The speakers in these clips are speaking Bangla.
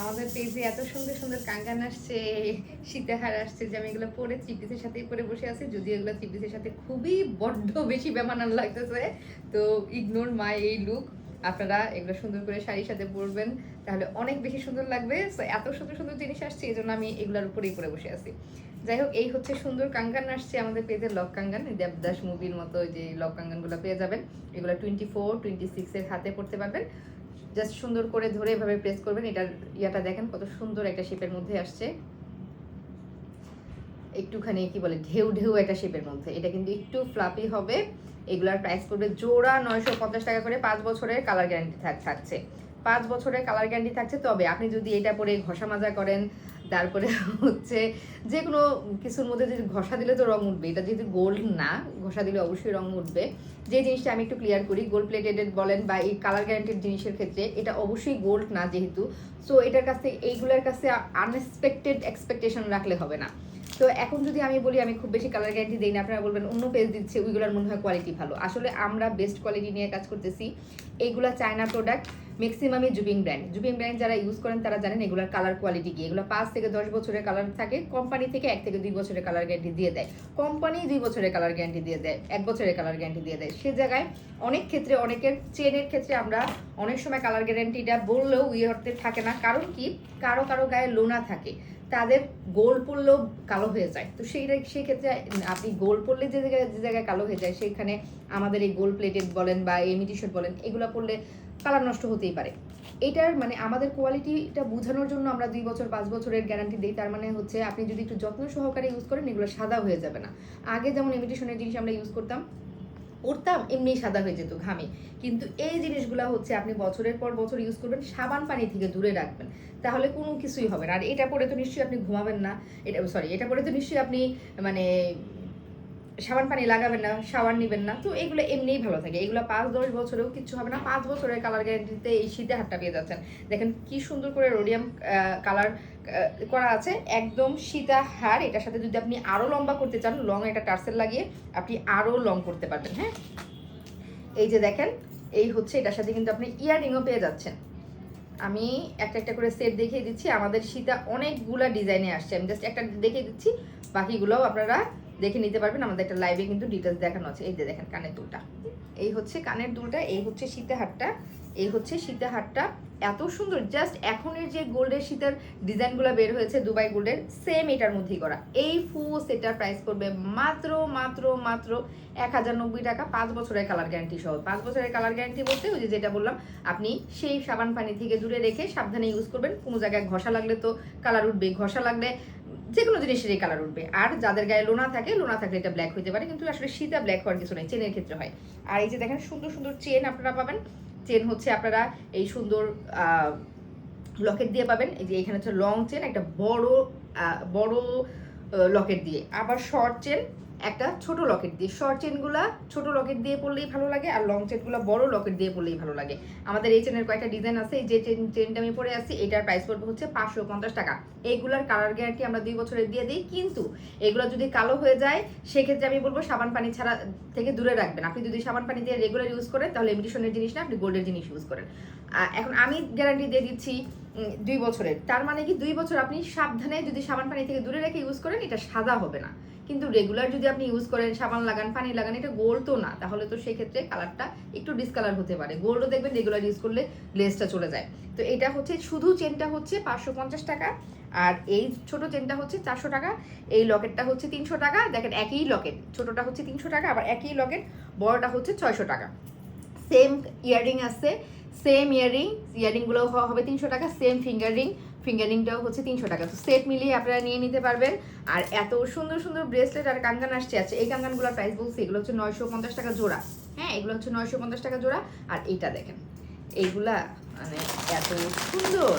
আমাদের পেজে এত সুন্দর সুন্দর কাঙ্গান আসছে সীতাহার আসছে যে আমি এগুলো পরে চিপিসের সাথেই পরে বসে আছি, যদিও এগুলো চিপিসের সাথে খুবই বড্ড বেশি বেমানান লাগতেছে। তো ইগনোর মাই এই লুক আপনারা এগুলো সুন্দর করে শাড়ির সাথে পরবেন, তাহলে অনেক বেশি সুন্দর লাগবে। এত সুন্দর সুন্দর জিনিস আসছে এই জন্য আমি এগুলোর উপরেই পরে বসে আছি। যাই হোক, এই হচ্ছে সুন্দর কাঙ্গান আসছে আমাদের পেজে, লক কাঙ্গান দেবদাস মুভির মতো যে লক কাঙ্গানগুলো পেয়ে যাবেন। এগুলো টোয়েন্টি ফোর টোয়েন্টি সিক্সের হাতে পড়তে পারবেন। জাস্ট সুন্দর করে ধরে এভাবে প্রেস করবেন। এটার ইয়াটা দেখেন কত সুন্দর একটা শেপের মধ্যে আসছে। একটুখানি কি বলে, ঢেউ ঢেউ একটা শেপের মধ্যে। এটা কিন্তু একটু ফ্লাপি হবে। এগুলার প্রাইস করবে জোড়া নয়শো পঞ্চাশ টাকা করে পাঁচ বছরের কালার গ্যারান্টি থাকছে। পাঁচ বছরের কালার গ্যারান্টি থাকছে। তবে আপনি যদি এটা পরে ঘষা মাজা করেন তারপরে হচ্ছে যে কোনো কিছুর মধ্যে যদি ঘষা দিলে তো রং উঠবে এটা যেহেতু গোল্ড না, ঘষা দিলে অবশ্যই রং উঠবে। যে জিনিসটা আমি একটু ক্লিয়ার করি গোল্ড প্লেটেড বলেন বা এই কালার গ্যারান্টির জিনিসের ক্ষেত্রে এটা অবশ্যই গোল্ড না যেহেতু। সো এটার কাছে এইগুলোর কাছে আনএক্সপেক্টেড এক্সপেকটেশন রাখলে হবে না। তো এখন যদি আমি বলি, আমি খুব বেশি কালার গ্যারান্টি দিই না, আপনারা বলবেন, অন্য পেজ দিচ্ছে, ওইগুলোর মনে হয় কোয়ালিটি ভালো। আসলে আমরা বেস্ট কোয়ালিটি নিয়ে কাজ করতেছি, এইগুলা চায়না প্রোডাক্ট ম্যাক্সিমামই জুবিং ব্র্যান্ড জুবিং ব্র্যান্ড যারা ইউজ করেন, তারা জানেন এগুলোর কালার কোয়ালিটি কি। এগুলো পাঁচ থেকে দশ বছরের কালার থাকে কোম্পানি থেকে এক থেকে দুই বছরের কালার গ্যারান্টি দিয়ে দেয়। কোম্পানি দুই বছরের কালার গ্যারান্টি দিয়ে দেয়, এক বছরের কালার গ্যারান্টি দিয়ে দেয়। সে জায়গায় অনেক ক্ষেত্রে, অনেকের চেনের ক্ষেত্রে আমরা অনেক সময় কালার গ্যারান্টিটা বললেও ইয়ে অর্থে থাকে না। কারণ কি? কারও কারও গায়ে লোনা থাকে। তাদের গোল পড়লেও কালো হয়ে যায়। তো সেই সেই ক্ষেত্রে আপনি গোল পড়লে যে জায়গায় যে জায়গায় কালো হয়ে যায়, সেইখানে আমাদের এই গোল প্লেটেড বলেন বা এমিটিশন বলেন, এগুলো পড়লে কালার নষ্ট হতেই পারে। এটার মানে আমাদের কোয়ালিটিটা বোঝানোর জন্য আমরা দুই বছর, পাঁচ বছরের গ্যারান্টি দিই, তার মানে হচ্ছে আপনি যদি একটু যত্ন সহকারে ইউজ করেন, এগুলো সাদা হয়ে যাবে না। আগে যেমন এমিটেশনের জিনিস আমরা ইউজ করতাম উঠতাম এমনি সাদা হয়ে যেত ঘামে। কিন্তু এই জিনিসগুলো হচ্ছে আপনি বছরের পর বছর ইউজ করবেন, সাবান পানি থেকে দূরে রাখবেন। তাহলে কোনো কিছুই হবে না। আর এটা পরে তো নিশ্চয়ই আপনি ঘুমাবেন না। এটা সরি এটা পরে তো নিশ্চয়ই আপনি মানে সাবান পানি লাগাবেন না, শাওয়ার নেবেন না। তো এগুলো এমনিই ভালো থাকে। এগুলো পাঁচ, দশ বছরেও কিছু হবে না। পাঁচ বছরের কালার গ্যারান্টিতে এই শীতে হাতটা পেয়ে যাচ্ছেন। দেখেন কি সুন্দর করে রোডিয়াম কালার করা আছে। একদম সীতা হার। এটার সাথে যদি আপনি আরও লম্বা করতে চান লং একটা টার্সেল লাগিয়ে আপনি আরও লং করতে পারবেন হ্যাঁ? এই যে দেখেন, এই হচ্ছে এটার সাথে কিন্তু আপনি ইয়াররিংও পেয়ে যাচ্ছেন। আমি একটা একটা করে সেট দেখিয়ে দিচ্ছি। আমাদের সীতা অনেকগুলা ডিজাইনে আসছে। আমি জাস্ট একটা দেখিয়ে দিচ্ছি। বাকিগুলোও আপনারা দেখে নিতে পারবেন, আমাদের একটা লাইভে কিন্তু ডিটেলস দেখানো আছে। এই যে দেখেন কানের দুলটা। এই হচ্ছে কানের দুলটা, এই হচ্ছে সীতাহারটা এই হচ্ছে সীতাহারটা এত সুন্দর জাস্ট এখনের যে গোল্ডের সীতার ডিজাইনগুলো বের হয়েছে দুবাই গোল্ডের সেম এটার মধ্যেই করা। এই ফু সেটার প্রাইস পড়বে মাত্র মাত্র মাত্র এক হাজার নব্বই টাকা, পাঁচ বছরের কালার গ্যারান্টি সহ। পাঁচ বছরের কালার গ্যারান্টি বলতে ওই যে যেটা বললাম, আপনি সেই সাবান পানি থেকে দূরে রেখে সাবধানে ইউজ করবেন। কোনো জায়গায় ঘষা লাগলে তো কালার উঠবে ঘষা লাগলে যে কোনো জিনিসেরই কালার উঠবে। আর যাদের গায়ে লোনা থাকে, লোনা থাকলে এটা ব্ল্যাক হইতে পারে, কিন্তু আসলে সীতা ব্ল্যাক হওয়ার কিছু নেই, চেনের ক্ষেত্রে হয়। আর এই যে দেখেন, সুন্দর সুন্দর চেন আপনারা পাবেন। চেন হচ্ছে আপনারা এই সুন্দর লকেট দিয়ে পাবেন। এই যে এখানে হচ্ছে লং চেন একটা বড় বড় লকেট দিয়ে। আবার শর্ট চেন একটা ছোট লকেট দিয়ে শর্ট চেনগুলা ছোট লকেট দিয়ে পরলেই ভালো লাগে আর লং চেনগুলো বড় লকেট দিয়ে পরলেই ভালো লাগে। আমাদের এই চেনের কয়েকটা ডিজাইন আছে যে চেন চেনটা আমি পরে আছি এটার প্রাইস পড়বে হচ্ছে পাঁচশো পঞ্চাশ টাকা। এইগুলার কালার গ্যারান্টি আমরা দুই বছরের দিয়ে দিই, কিন্তু এগুলো যদি কালো হয়ে যায়, সেক্ষেত্রে আমি বলব সাবান পানি ছাড়া থেকে দূরে রাখবেন। আপনি যদি সাবান পানি দিয়ে রেগুলার ইউজ করেন, তাহলে ইমিটেশনের জিনিস না, আপনি গোল্ডের জিনিস ইউজ করেন। এখন আমি গ্যারান্টি দিয়ে দিচ্ছি দুই বছরের। তার মানে কি, দুই বছর আপনি সাবধানে যদি সাবান পানি থেকে দূরে রেখে ইউজ করেন, এটা সাদা হবে না। কিন্তু রেগুলার যদি আপনি ইউজ করেন, সাবান লাগান, পানি লাগান, এটা গোল্ড তো না। তাহলে তো সেক্ষেত্রে কালারটা একটু ডিসকালার হতে পারে। গোল্ডও দেখবেন রেগুলার ইউজ করলে গ্লেসটা চলে যায়। তো এটা হচ্ছে, শুধু চেনটা হচ্ছে পাঁচশো পঞ্চাশ টাকা, আর এই ছোট চেনটা হচ্ছে চারশো টাকা, এই লকেটটা হচ্ছে তিনশো টাকা। দেখেন একই লকেট ছোটটা হচ্ছে তিনশো টাকা, আবার একই লকেট বড়টা হচ্ছে ছয়শো টাকা। সেম ইয়াররিং আছে সেম ইয়াররিং ইয়াররিংগুলো হবে তিনশো টাকা সেম ফিঙ্গার রিং ফিঙ্গারিংটাও হচ্ছে তিনশো টাকা। তো সেট মিলিয়ে আপনারা নিয়ে নিতে পারবেন। আর এত সুন্দর সুন্দর ব্রেসলেট আর কাঙ্গান আসছে। আছে এই কাঙ্গানগুলোর প্রাইস বলছি, এগুলো হচ্ছে নয়শো পঞ্চাশ টাকা জোড়া। হ্যাঁ এগুলো হচ্ছে নয়শো পঞ্চাশ টাকা জোড়া। আর এইটা দেখেন, এইগুলা মানে এত সুন্দর।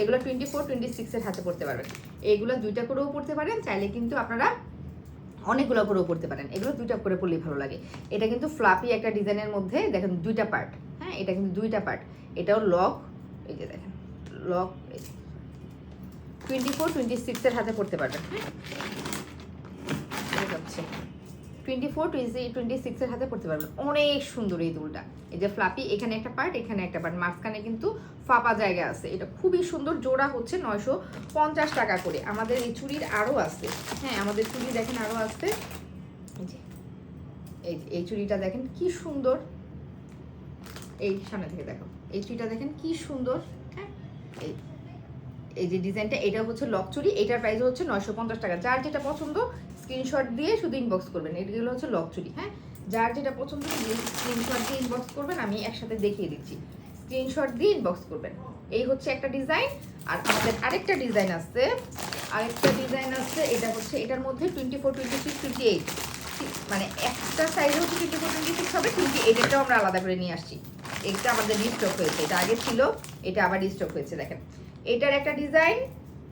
এগুলো টোয়েন্টি ফোর টোয়েন্টি সিক্সের হাতে পড়তে পারবেন। এইগুলো দুইটা করেও পড়তে পারেন, চাইলে কিন্তু আপনারা অনেকগুলো করেও পড়তে পারেন। এগুলো দুইটা করে পড়লেই ভালো লাগে। এটা কিন্তু ফ্লাপি একটা ডিজাইনের মধ্যে, দেখেন দুইটা পার্ট হ্যাঁ এটা কিন্তু দুইটা পার্ট এটাও লক এই যে দেখেন। লক টোয়েন্টি ফোর টোয়েন্টি সিক্সের হাতে পড়তে পারবেন। হ্যাঁ যাচ্ছে টোয়েন্টি ফোর টোয়েন্টি টোয়েন্টি সিক্সের হাতে পড়তে পারবেন। অনেক সুন্দর এই দুলটা। এই যে ফ্লাপি এখানে একটা পার্ট এখানে একটা পার্ট মাঝখানে কিন্তু ফাঁপা জায়গা আছে। এটা খুবই সুন্দর, জোড়া হচ্ছে নয়শো পঞ্চাশ টাকা করে। আমাদের এই চুড়ির আরও আছে। হ্যাঁ আমাদের চুড়ি দেখেন আরও আছে। এই এই চুড়িটা দেখেন কি সুন্দর। এই সামনে থেকে দেখো। এই চুড়িটা দেখেন কি সুন্দর। এই যে ডিজাইনটা এটা হচ্ছে লক চুড়ি এটার প্রাইস হচ্ছে নয়শো পঞ্চাশ টাকা। যার যেটা পছন্দ স্ক্রিনশট দিয়ে শুধু ইনবক্স করবেন। এগুলো হচ্ছে লক চুড়ি হ্যাঁ? যার যেটা পছন্দ স্ক্রিনশট দিয়ে ইনবক্স করবেন, আমি একসাথে দেখিয়ে দিচ্ছি। স্ক্রিনশট দিয়ে ইনবক্স করবেন। এই হচ্ছে একটা ডিজাইন আর আমাদের আরেকটা ডিজাইন আছে, আরেকটা ডিজাইন আছে, এটা হচ্ছে, এটার মধ্যে twenty four twenty six twenty eight মানে একটা সাইজ হচ্ছে টোয়েন্টি ফোর টোয়েন্টি সিক্স হবে টোয়েন্টি এইটটাও আমরা আলাদা করে নিয়ে আসছি। এটা আমাদের রিস্টক হয়েছে, এটা আগে ছিল, এটা আবার রিস্টক হয়েছে, দেখেন। এটার একটা ডিজাইন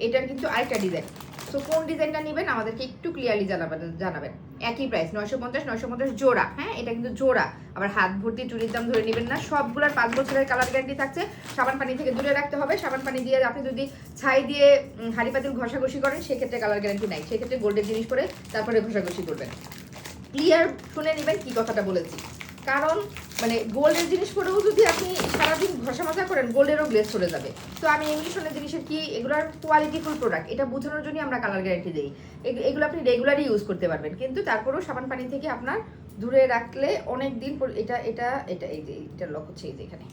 এটার কিন্তু আরেকটা ডিজাইন তো কোন ডিজাইনটা নেবেন? আমাদেরকে একটু ক্লিয়ারলি জানাবেন জানাবেন। একই প্রাইস নয়শো পঞ্চাশ নয়শো পঞ্চাশ জোড়া হ্যাঁ? এটা কিন্তু জোড়া। আবার হাত ভর্তি, চুরির দাম ধরে নেবেন না। সবগুলোর পাঁচ বছরের কালার গ্যারান্টি থাকছে। সাবান পানি থেকে দূরে রাখতে হবে। সাবান পানি দিয়ে আপনি যদি ছাই দিয়ে হাঁড়ি পাতিল ঘষাঘষি করেন, সেক্ষেত্রে কালার গ্যারান্টি নাই। সেক্ষেত্রে গোল্ডের জিনিস করে তারপরে ঘষাঘষি করবেন। ক্লিয়ার শুনে নেবেন কি কথাটা বলেছি। কারণ মানে গোল্ডের জিনিস করেও যদি আপনি সারাদিন ঘষা মাজা করেন, গোল্ডেরও গ্লেস চলে যাবে। তো আমি ইংলিশনের জিনিসের কি, এগুলোর কোয়ালিটিফুল প্রোডাক্ট এটা বোঝানোর জন্য আমরা কালার গ্যারান্টি দিই। এগ- এগুলো আপনি রেগুলারই ইউজ করতে পারবেন। কিন্তু তারপরেও সাবান পানি থেকে আপনার দূরে রাখলে অনেক দিন এটা এটা এটা, এই যে এটা লক হচ্ছে, এই যে এখানে।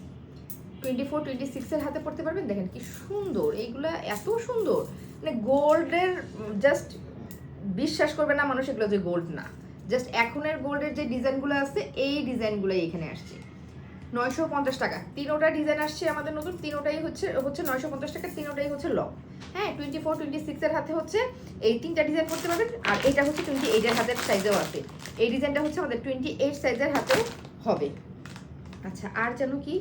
টোয়েন্টি ফোর টোয়েন্টি সিক্সের হাতে পড়তে পারবেন? দেখেন কি সুন্দর এইগুলো এত সুন্দর। মানে গোল্ডের জাস্ট বিশ্বাস করবে না মানুষ এগুলো যে গোল্ড না। জাস্ট এখনের গোল্ডের যে ডিজাইনগুলো আছে, এই ডিজাইনগুলোই এখানে আসছে। নয়শো পঞ্চাশ টাকা। তিনোটা ডিজাইন আসছে আমাদের নতুন। তিনোটাই হচ্ছে হচ্ছে নয়শো পঞ্চাশ টাকা, তিনোটাই হচ্ছে লক হ্যাঁ টোয়েন্টি ফোর টোয়েন্টি সিক্সের হাতে হচ্ছে এই তিনটা ডিজাইন করতে পারবেন, আর এটা হচ্ছে টোয়েন্টি এইটের হাতের সাইজেও আছে। এই ডিজাইনটা হচ্ছে আমাদের টোয়েন্টি এইট সাইজের হাতেও হবে। আচ্ছা আর যেন কি,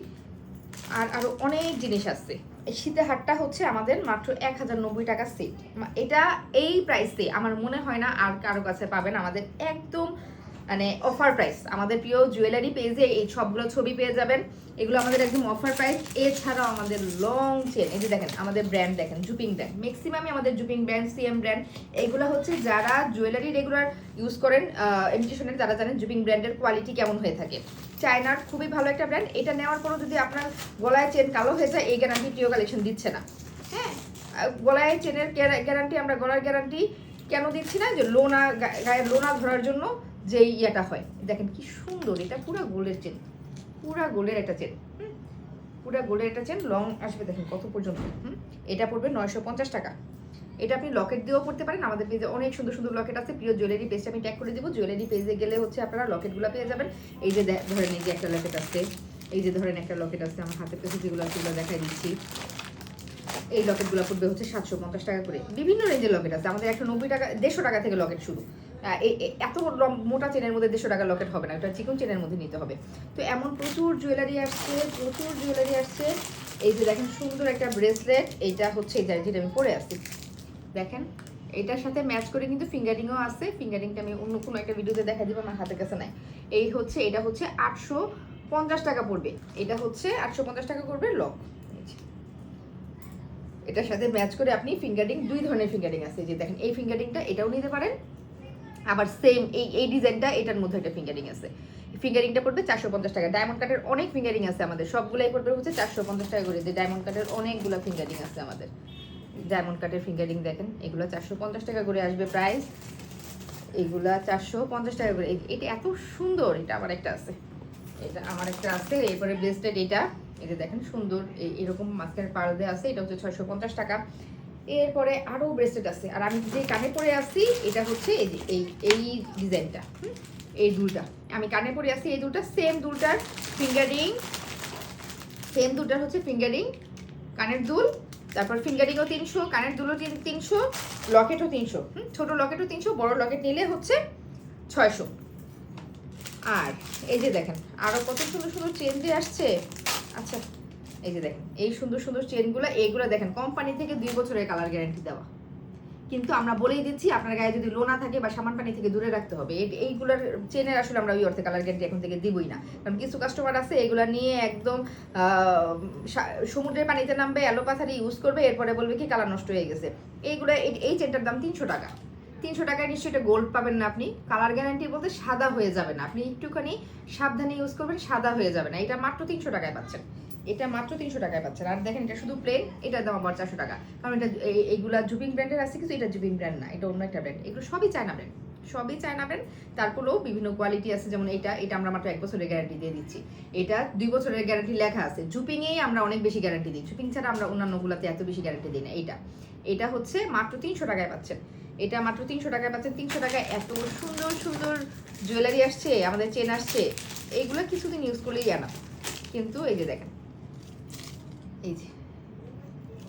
আর আরও অনেক জিনিস আছে। শীতের হাটটা হচ্ছে আমাদের মাত্র এক হাজার নব্বই টাকা সেট এটা এই প্রাইসে আমার মনে হয় না আর কারও কাছে পাবেন আমাদের একদম মানে অফার প্রাইস আমাদের প্রিয় জুয়েলারি পেজে এই সবগুলো ছবি পেয়ে যাবেন। এগুলো আমাদের একদম অফার প্রাইস এছাড়াও আমাদের লং চেন এই যে দেখেন, আমাদের ব্র্যান্ড দেখেন জুপিং ব্র্যান্ড ম্যাক্সিমামই আমাদের জুপিং ব্র্যান্ড সিএম ব্র্যান্ড এইগুলো হচ্ছে যারা জুয়েলারি রেগুলার ইউজ করেন এমিটেশনের তারা জানেন জুপিং ব্র্যান্ডের কোয়ালিটি কেমন হয়ে থাকে। চায়নার খুবই ভালো একটা ব্র্যান্ড এটা নেওয়ার পরও যদি আপনার গলায় চেন কালো হয়ে যায় এই গ্যারান্টি প্রিয় কালেকশন দিচ্ছে না। হ্যাঁ। গলায় চেনের গ্যারান্টি আমরা গলার গ্যারান্টি কেন দিচ্ছি না? যে লোনা গায়ের লোনা ধরার জন্য যে ইয়েটা হয়। দেখেন কি সুন্দর এটা পুরো গোলের চেন পুরা গোলের একটা চেন হুম, পুরা গোলের একটা চেন লং আসবে দেখেন কত পর্যন্ত। হুম? এটা পড়বে নয়শো পঞ্চাশ টাকা। এটা আপনি লকেট দিয়েও পড়তে পারেন। আমাদের পেজে অনেক সুন্দর সুন্দর লকেট আছে। প্রিয় জুয়েলারি পেজটা আমি ট্যাগ করে দেবো। জুয়েলারি পেজে গেলে হচ্ছে আপনারা লকেটগুলো পেয়ে যাবেন। এই যে ধরেন এই যে একটা লকেট আছে। এই যে ধরেন একটা লকেট আছে আমার হাতের কাছে, যেগুলো আছে সেগুলো দেখাই দিচ্ছি। এই লকেটগুলো পড়বে হচ্ছে সাতশো পঞ্চাশ টাকা করে। বিভিন্ন রেঞ্জের লকেট আছে। আমাদের একশো নব্বই টাকা, দেড়শো টাকা থেকে লকেট শুরু। এত মোটা চেনের মধ্যে দেড়শো টাকা লকেট হবে না। ওটা চিকন চেনের মধ্যে নিতে হবে। তো এমন প্রচুর জুয়েলারি আসছে, প্রচুর জুয়েলারি আসছে। এই যে দেখেন সুন্দর একটা ব্রেসলেট এইটা হচ্ছে এই যেটা আমি পরে আছি দেখেন, এটার সাথে ম্যাচ করে কিন্তু ফিঙ্গারিংও আছে। ফিঙ্গারিংটা আমি অন্য কোনো একটা ভিডিওতে দেখা দিব, আমার হাতের কাছে নাই। এই হচ্ছে, এটা হচ্ছে আটশো পঞ্চাশ টাকা পড়বে। এটা হচ্ছে আটশো পঞ্চাশ টাকা করবে লক এটার সাথে ম্যাচ করে আপনি ফিঙ্গারিং দুই ধরনের ফিঙ্গারিং আছে। যে দেখেন, এই ফিঙ্গারিংটা এটাও নিতে পারেন। আবার সেম এই এই ডিজাইনটা এটার মধ্যে একটা ফিঙ্গারিং আছে। ফিঙ্গারিংটা পড়বে চারশো পঞ্চাশ টাকা। ডায়মন্ড কাটের অনেক ফিঙ্গারিং আছে আমাদের। সবগুলাই পড়বে হচ্ছে চারশো পঞ্চাশ টাকা করে। যে ডায়মন্ড কাটের অনেকগুলো ফিঙ্গারিং আছে আমাদের। ডায়মন্ড কাটের ফিঙ্গারিং দেখেন, এগুলো চারশো পঞ্চাশ টাকা করে আসবে প্রাইস এগুলা চারশো পঞ্চাশ টাকা করে। এটা এত সুন্দর, এটা আমার একটা আছে। এটা আমার একটা আছে, এরপরে ব্রেসলেট এটা। এটা দেখেন, সুন্দর এরকম মাঝখানে দেওয়া আছে, এটা হচ্ছে ছয়শো পঞ্চাশ টাকা। এরপরে আরও ব্রেসলেট আছে, আর আমি যে কানে পরে আছি, এটা হচ্ছে এই যে, এই এই ডিজাইনটা এই দুলটা। আমি কানে পরে আসি এই দুলটা সেম দুলটার ফিঙ্গারিং সেম দুলটার হচ্ছে ফিঙ্গারিং কানের দুল। তারপর ফিঙ্গারিংও তিনশো কানের দুলো তিন- তিনশো লকেটও তিনশো। হুম, ছোট লকেটও তিনশো বড় লকেট নিলে হচ্ছে ছয়শো। আর এই যে দেখেন আরও কত সুন্দর সুন্দর চেন দিয়ে আসছে। আচ্ছা এই যে দেখেন এই সুন্দর সুন্দর চেনগুলো এইগুলো দেখেন কোম্পানি থেকে দুই বছরের কালার গ্যারান্টি দেওয়া। কিন্তু আমরা বলেই দিচ্ছি, আপনার গায়ে যদি লোনা থাকে বা সামান পানি থেকে দূরে রাখতে হবে। এই- এইগুলোর চেনের আসলে আমরা ওই অর্থে কালার গ্যারান্টি এখন থেকে দিবই না। কারণ কিছু কাস্টমার আছে, এগুলো নিয়ে একদম সমুদ্রের পানিতে নামবে অ্যালোপাথারি ইউজ করবে, এরপরে বলবে কি কালার নষ্ট হয়ে গেছে। এইগুলো, এই- এই চেনটার দাম তিনশো টাকা। তিনশো টাকায় নিশ্চয়ই এটা গোল্ড পাবেন না আপনি। কালার গ্যারান্টি বলতে সাদা হয়ে যাবে না। আপনি একটুখানি সাবধানে ইউজ করবেন, সাদা হয়ে যাবে না। এটা মাত্র তিনশো টাকায় পাচ্ছেন। এটা মাত্র তিনশো টাকায় পাচ্ছেন। আর দেখেন, এটা শুধু প্লেন এটার দাম আবার চারশো টাকা। কারণ এটা এই- এইগুলা জুপিং ব্র্যান্ডের আছে, কিন্তু এটা জুপিং ব্র্যান্ড না, এটা অন্য একটা ব্র্যান্ড এগুলো সবই চায়না ব্র্যান্ড সবই চায়না ব্র্যান্ড তারপরেও বিভিন্ন কোয়ালিটি আছে, যেমন এটা এটা আমরা মাত্র এক বছরের গ্যারান্টি দিয়ে দিচ্ছি। এটা দুই বছরের গ্যারান্টি লেখা আছে। জুপিংয়েই আমরা অনেক বেশি গ্যারান্টি দিই। জুপিং ছাড়া আমরা অন্যান্যগুলোতে এত বেশি গ্যারান্টি দিই না। এইটা, এটা হচ্ছে মাত্র তিনশো টাকায় পাচ্ছেন। এটা মাত্র তিনশো টাকায় পাচ্ছেন। তিনশো টাকায় এত সুন্দর সুন্দর জুয়েলারি আসছে, আমাদের চেন আসছে। এইগুলো কিছুদিন ইউজ করলেই আনা কিন্তু এই যে দেখেন এই যে।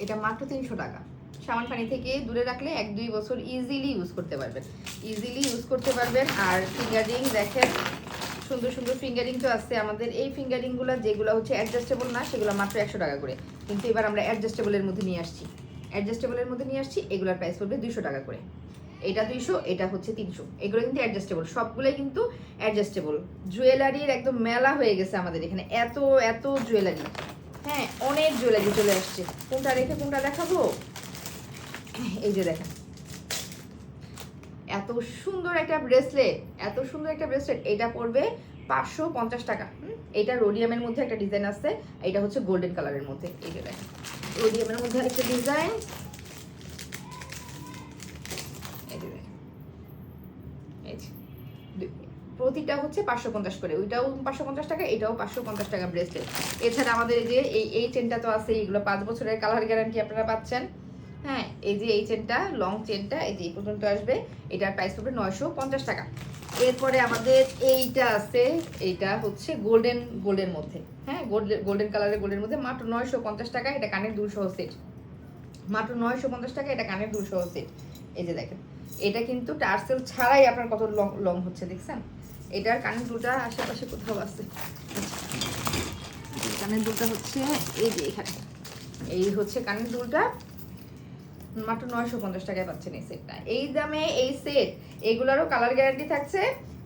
এটা মাত্র তিনশো টাকা। সাবান পানি থেকে দূরে রাখলে এক দুই বছর ইজিলি ইউজ করতে পারবেন। ইজিলি ইউজ করতে পারবেন। আর ফিঙ্গারিং দেখেন, সুন্দর সুন্দর ফিঙ্গারিং তো আছে আমাদের। এই ফিঙ্গারিংগুলো যেগুলো হচ্ছে অ্যাডজাস্টেবল না, সেগুলো মাত্র একশো টাকা করে। কিন্তু এবার আমরা অ্যাডজাস্টেবলের মধ্যে নিয়ে আসছি। অ্যাডজাস্টেবলের মধ্যে নিয়ে আসছি, এগুলোর প্রাইস পড়বে দুশো টাকা করে। এটা দুইশো, এটা হচ্ছে তিনশো। এগুলো কিন্তু অ্যাডজাস্টেবল সবগুলোই কিন্তু অ্যাডজাস্টেবল জুয়েলারির একদম মেলা হয়ে গেছে আমাদের এখানে। এত এত জুয়েলারি হ্যাঁ অনেক জুয়েলারি চলে আসছে। কোনটা রেখে কোনটা দেখাবো? এই যে দেখেন। এত সুন্দর একটা ব্রেসলেট, এত সুন্দর একটা ব্রেসলেট। এটা পড়বে পাঁচশো পঞ্চাশ টাকা? এটা রোডিয়ামের মধ্যে একটা ডিজাইন আছে, এটা হচ্ছে গোল্ডেন কালারের মধ্যে। এই যে দেখেন রোডিয়ামের মধ্যে একটা ডিজাইন এই যে দেখেন এই যে দুই- প্রতিটা হচ্ছে পাঁচশো পঞ্চাশ করে। ওইটাও পাঁচশো পঞ্চাশ টাকা, এটাও পাঁচশো পঞ্চাশ টাকা ব্রেসলেট এছাড়া আমাদের এই যে এই এই চেনটা তো আছে এইগুলো পাঁচ বছরের কালার গ্যারান্টি আপনারা পাচ্ছেন। হ্যাঁ এই যে এই চেনটা লং চেনটা এই যে এই পর্যন্ত আসবে, এটার প্রাইস পড়বে নয়শো পঞ্চাশ টাকা। এরপরে আমাদের এইটা আছে, এইটা হচ্ছে গোল্ডেন গোল্ডের মধ্যে। হ্যাঁ গোল্ডেন গোল্ডেন কালারের গোল্ডের মধ্যে মাত্র নয়শো পঞ্চাশ টাকা, এটা কানের দুশো সেট মাত্র নয়শো পঞ্চাশ টাকা, এটা কানের দুশো সেট এই যে দেখেন, এটা কিন্তু টার্সেল ছাড়াই আপনার কত লং লং হচ্ছে, দেখছেন? এটার কানের দুটা আশেপাশে কোথাও আছে। কানের দুলটা হচ্ছে এই যে এখানে। এই হচ্ছে কানের দুলটা। মাত্র নয়শো পঞ্চাশ টাকায় পাচ্ছেন এই সেটটা এই দামে এই সেট এগুলোরও কালার গ্যারান্টি থাকছে,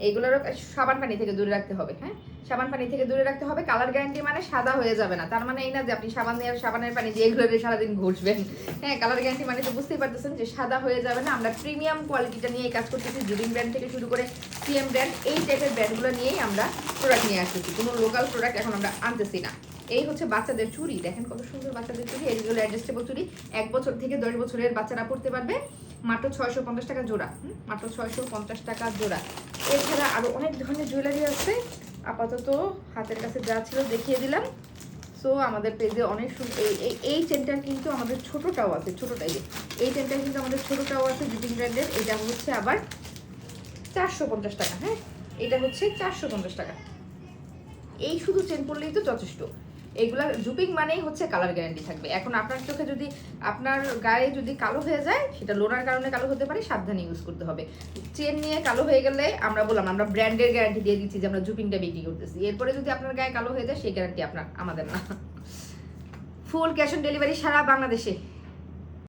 এগুলোরও সাবান পানি থেকে দূরে রাখতে হবে হ্যাঁ? সাবান পানি থেকে দূরে রাখতে হবে কালার গ্যারান্টি মানে সাদা হয়ে যাবে না। তার মানে এই না যে আপনি সাবান সাবানের পানি দিয়ে এগুলো দিয়ে সারাদিন ঘুষবেন হ্যাঁ কালার গ্যারান্টি মানে তো বুঝতেই পারতেছেন যে সাদা হয়ে যাবে না। আমরা প্রিমিয়াম কোয়ালিটিটা নিয়ে কাজ করতেছি জুডিং ব্র্যান্ড থেকে শুরু করে সিএম ব্র্যান্ড এই টাইপের ব্র্যান্ডগুলো নিয়েই আমরা প্রোডাক্ট নিয়ে আসতেছি। কোনো লোকাল প্রোডাক্ট এখন আমরা আনতেছি না। এই হচ্ছে বাচ্চাদের চুড়ি। দেখেন কত সুন্দর বাচ্চাদের চুড়ি। এইগুলো অ্যাডজাস্টেবল চুড়ি, এক বছর থেকে দশ বছরের বাচ্চারা পড়তে পারবে। মাত্র ছয়শো পঞ্চাশ টাকা জোড়া। মাত্র ছয়শো পঞ্চাশ টাকা জোড়া। এছাড়া আরও অনেক ধরনের জুয়েলারি আছে। আপাতত হাতের কাছে যা ছিল দেখিয়ে দিলাম। সো আমাদের পেজে অনেক এই, এই- এই চেনটা কিন্তু আমাদের ছোটটাও আছে, ছোটটাই। এই চেনটা কিন্তু আমাদের ছোটটাও আছে জুটিং ব্র্যান্ডের এটা হচ্ছে আবার চারশো পঞ্চাশ টাকা হ্যাঁ? এটা হচ্ছে চারশো পঞ্চাশ টাকা। এই শুধু চেন পড়লেই তো যথেষ্ট। এগুলা জুপিং মানেই হচ্ছে কালার গ্যারান্টি থাকবে। এখন আপনার চোখে যদি আপনার গায়ে যদি কালো হয়ে যায়, সেটা লোনার কারণে কালো হতে পারে, সাবধানে ইউজ করতে হবে। চেন নিয়ে কালো হয়ে গেলে আমরা বললাম, আমরা ব্র্যান্ডের গ্যারান্টি দিয়ে দিচ্ছি যে আমরা জুপিংটা বিক্রি করতেছি। এরপরে যদি আপনার গায়ে কালো হয়ে যায়, সেই গ্যারান্টি আপনার, আমাদের না। ফুল ক্যাশ অন ডেলিভারি সারা বাংলাদেশে।